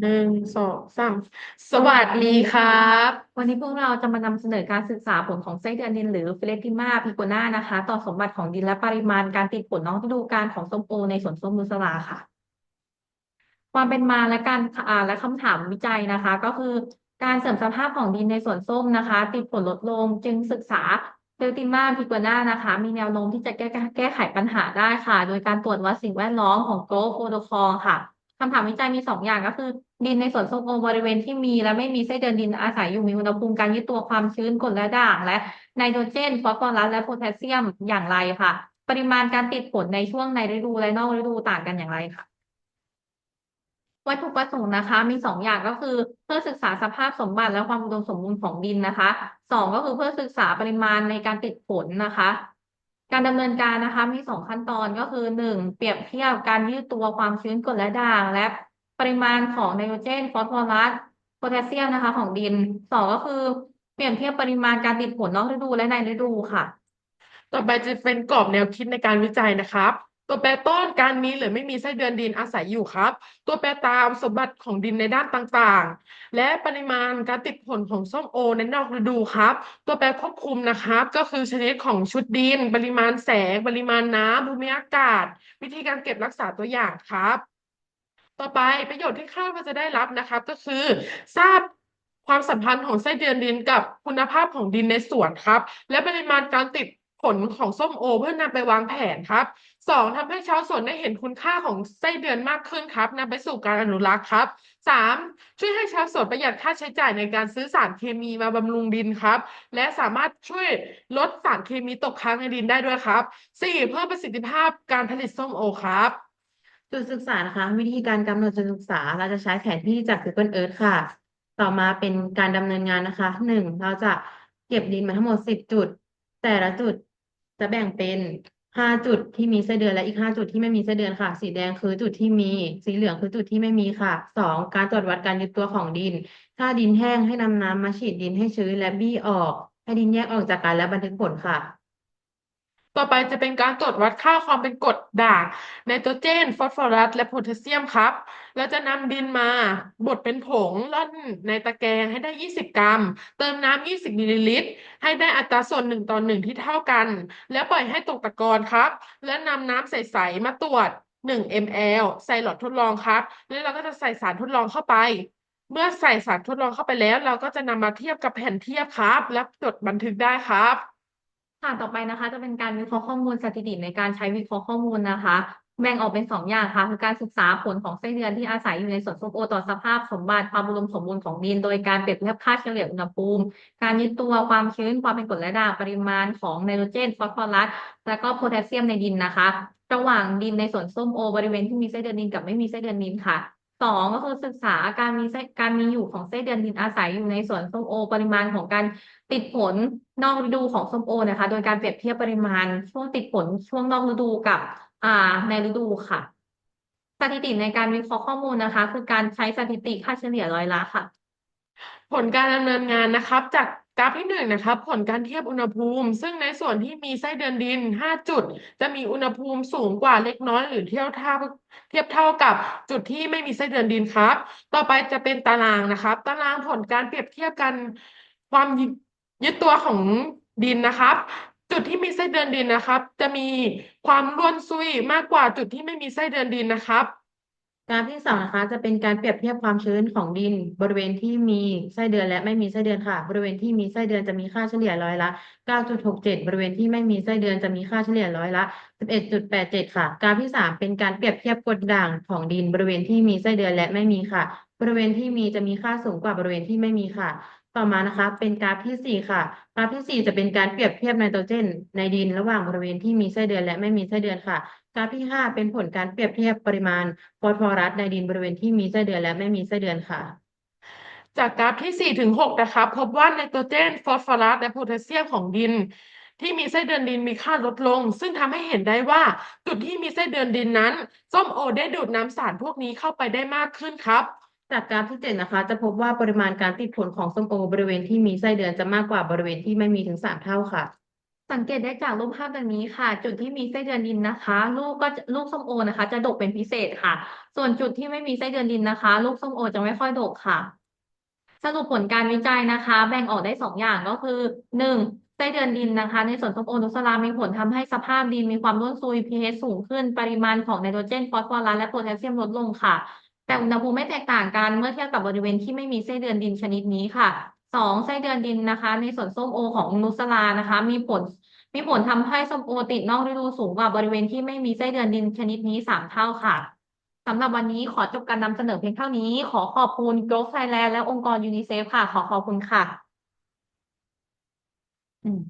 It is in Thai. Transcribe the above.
หนึ่งสองสามสวัสดีครับ วันนี้พวกเราจะมานำเสนอการศึกษาผลของไส้เดือนดินหรือฟิเลติมาพิโกนานะคะ ต่อสมบัติของดินและปริมาณการติดผลนอกฤดูกาลของส้มโอในสวนส้มนุสราค่ะ ความเป็นมาและการอ่าและคำถามวิจัยนะคะ ก็คือการเสริมสภาพของดินในสวนส้มนะคะ ติดผลลดลงจึงศึกษาเฟลติมาพิโกนานะคะ มีแนวโน้มที่จะแก้แก้ไขปัญหาได้ค่ะ โดยการตรวจวัดสิ่งแวดล้อมของโกลโปรโตคอลค่ะ คำถามวิจัยมีสองอย่างก็คือ ดินในสวนส้มโอบริเวณที่มี และไม่มีไส้เดือนดินอาศัยอยู่มีอุณหภูมิการยึดตัวความชื้นกรดและด่าง และไนโตรเจนฟอสฟอรัสและโพแทสเซียมอย่างไรค่ะ ปริมาณการติดผลในช่วงในฤดูและนอกฤดูต่างกันอย่างไรค่ะวัตถุประสงค์นะคะมีสองอย่างก็คือเพื่อศึกษาสภาพสมบัติและความอุดมสมบูรณ์ของดินนะคะสองก็คือเพื่อศึกษาปริมาณในการติดผลนะคะ การดำเนินการนะคะมีสองขั้นตอนก็คือหนึ่งเปรียบเทียบการยืดตัวความชื้นกรดและด่าง และปริมาณของไนโตรเจนฟอสฟอรัสโพแทสเซียมนะคะ ของดินสองก็คือเปรียบเทียบปริมาณการติดผลนอกฤดูและในฤดูค่ะ ต่อไปจะเป็นกรอบแนวคิดในการวิจัยนะครับ ตัวแปรต้นการมีหรือไม่มีไส้เดือนดินอาศัยอยู่ครับ ตัวแปรตามสมบัติของดินในด้านต่างๆ และปริมาณการติดผลของส้มโอในนอกฤดูครับ ตัวแปรควบคุมนะครับ ก็คือชนิดของชุดดิน ปริมาณแสง ปริมาณน้ำภูมิอากาศ วิธีการเก็บรักษาตัวอย่างครับ ต่อไปประโยชน์ที่คาดว่าจะได้รับนะครับ ก็คือทราบความสัมพันธ์ของไส้เดือนดินกับคุณภาพของดินในสวนครับ และปริมาณการติด ลของส้มโอ เพื่อนำไปวางแผนครับสองทำให้ชาวสวนได้เห็นคุณค่าของไส้เดือนมากขึ้นครับนำไปสู่การอนุรักษ์ครับสามช่วยให้ชาวสวนประหยัดค่าใช้จ่ายในการซื้อสารเคมีมาบำรุงดินครับ และสามารถช่วยลดสารเคมีตกค้างในดินได้ด้วยครับสี่เพิ่มประสิทธิภาพการผลิตส้มโอครับจุดศึกษานะคะ วิธีการกำหนดจุดศึกษา เราจะใช้แผนที่จาก Google Earth ค่ะ ต่อมาเป็นการดำเนินงานนะคะหนึ่งเราจะเก็บดินมาทั้งหมดสิบจุด แต่ละจุด จะแบ่งเป็นห้าจุดที่มีไส้เดือนและอีกห้าจุดที่ไม่มีไส้เดือนค่ะ สีแดงคือจุดที่มี สีเหลืองคือจุดที่ไม่มีค่ะสองการตรวจวัดการยึดตัวของดิน ถ้าดินแห้งให้นำน้ำมาฉีดดินให้ชื้นและบี้ออก ให้ดินแยกออกจากกันและบันทึกผลค่ะ ต่อไปจะเป็นการตรวจวัดค่าความเป็นกรดด่างไนโตรเจน ฟอสฟอรัส และโพแทสเซียมครับแล้วจะนำดินมาบดเป็นผงร่อนในตะแกรงให้ได้ 20 กรัม เติมน้ำ 20มิลลิลิตร ให้ได้อัตราส่วน 1 ต่อ 1 ที่เท่ากัน แล้วปล่อยให้ตกตะกอนครับ และนำน้ำใส ๆ มาตรวจ 1 ml ใส่หลอดทดลองครับ แล้วเราก็จะใส่สารทดลองเข้าไปเมื่อใส่สารทดลองเข้าไปแล้ว เราก็จะนำมาเทียบกับแผ่นเทียบครับ และจดบันทึกได้ครับ ค่ะต่อไปนะคะ จะเป็นการวิเคราะห์ข้อมูลสถิติในการใช้วิเคราะห์ข้อมูลนะคะ แบ่งออกเป็นสองอย่างค่ะคือการศึกษาผลของไส้เดือนที่อาศัยอยู่ในสวนส้มโอต่อสภาพสมบัติความอุดมสมบูรณ์ของดิน โดยการเปรียบเทียบค่าเฉลี่ยอุณหภูมิ การยึดตัวความชื้นความเป็นกรดและด่างปริมาณของไนโตรเจนฟอสฟอรัสและก็โพแทสเซียมในดินนะคะ ระหว่างดินในสวนส้มโอบริเวณที่มีไส้เดือนดินกับไม่มีไส้เดือนดินค่ะ สองก็คือศึกษาการมีไส้การมีอยู่ของไส้เดือนดินอาศัยอยู่ในสวนส้มโอ ปริมาณของการติดผลนอกฤดูของส้มโอนะคะ โดยการเปรียบเทียบปริมาณช่วงติดผลช่วงนอกฤดูกับอ่าในฤดูค่ะ สถิติในการวิเคราะห์ข้อมูลนะคะ คือการใช้สถิติค่าเฉลี่ยร้อยละค่ะ ผลการดำเนินงานนะครับจาก กราฟที่หนึ่งนะครับผลการเทียบอุณหภูมิ ซึ่งในส่วนที่มีไส้เดือนดิน 5 จุด จะมีอุณหภูมิสูงกว่าเล็กน้อยหรือเทียบเท่าเทียบเท่ากับจุดที่ไม่มีไส้เดือนดินครับ ต่อไปจะเป็นตารางนะครับ ตารางผลการเปรียบเทียบกันความยึดยึดตัวของดินนะครับ จุดที่มีไส้เดือนดินนะครับ จะมีความร่วนซุยมากกว่าจุดที่ไม่มีไส้เดือนดินนะครับ กราฟที่สองนะคะ จะเป็นการเปรียบเทียบความชื้นของดิน บริเวณที่มีไส้เดือนและไม่มีไส้เดือนค่ะ บริเวณที่มีไส้เดือนจะมีค่าเฉลี่ยร้อยละ9.67 บริเวณที่ไม่มีไส้เดือนจะมีค่าเฉลี่ยร้อยละ 11.87 ค่ะ กราฟที่สามเป็นการเปรียบเทียบกรดด่างของดิน บริเวณที่มีไส้เดือนและไม่มีค่ะ บริเวณที่มีจะมีค่าสูงกว่าบริเวณที่ไม่มีค่ะ ต่อมานะคะ เป็นกราฟที่สี่ค่ะ กราฟที่สี่จะเป็นการเปรียบเทียบไนโตรเจน ในดินระหว่างบริเวณที่มีไส้เดือนและไม่มีไส้เดือนค่ะ กราฟที่ห้าเป็นผลการเปรียบเทียบปริมาณฟอสฟอรัสในดินบริเวณที่มีไส้เดือนและไม่มีไส้เดือนค่ะ จากกราฟที่4ถึง6นะครับพบว่าไนโตรเจน ฟอสฟอรัส และโพแทสเซียมของดิน ที่มีไส้เดือนดินมีค่าลดลง ซึ่งทำให้เห็นได้ว่าจุดที่มีไส้เดือนดินนั้น ส้มโอได้ดูดน้ำสารพวกนี้เข้าไปได้มากขึ้นครับ จากกราฟที่เจ็ดนะคะ จะพบว่าปริมาณการติดผลของส้มโอบริเวณที่มีไส้เดือนจะมากกว่าบริเวณที่ไม่มีถึงสามเท่าค่ะ สังเกตได้จากรูปภาพดังนี้ค่ะ จุดที่มีไส้เดือนดินนะคะ ลูกก็ลูกส้มโอนะคะ จะดกเป็นพิเศษค่ะ ส่วนจุดที่ไม่มีไส้เดือนดินนะคะ ลูกส้มโอจะไม่ค่อยดกค่ะ สรุปผลการวิจัยนะคะ แบ่งออกได้สองอย่างก็คือหนึ่งไส้เดือนดินนะคะ ในส่วนส้มโอนุสลามีผลทำให้สภาพดินมีความร่วนซุย pH สูงขึ้น ปริมาณของไนโตรเจนฟอสฟอรัสและโพแทสเซียมลดลงค่ะ แต่อุณหภูมิไม่แตกต่างกันเมื่อเทียบกับบริเวณที่ไม่มีไส้เดือนดินชนิดนี้ค่ะสองไส้เดือนดินนะคะ ในสวนส้มโอของนุสลานะคะ มีผลมีผลทำให้ส้มโอติดนอกฤดูสูงกว่าบริเวณที่ไม่มีไส้เดือนดินชนิดนี้สามเท่าค่ะสำหรับวันนี้ขอจบการนำเสนอเพียงเท่านี้ ขอขอบคุณ Growth Thailand และองค์กรยูนิเซฟค่ะ ขอขอบคุณค่ะ อืม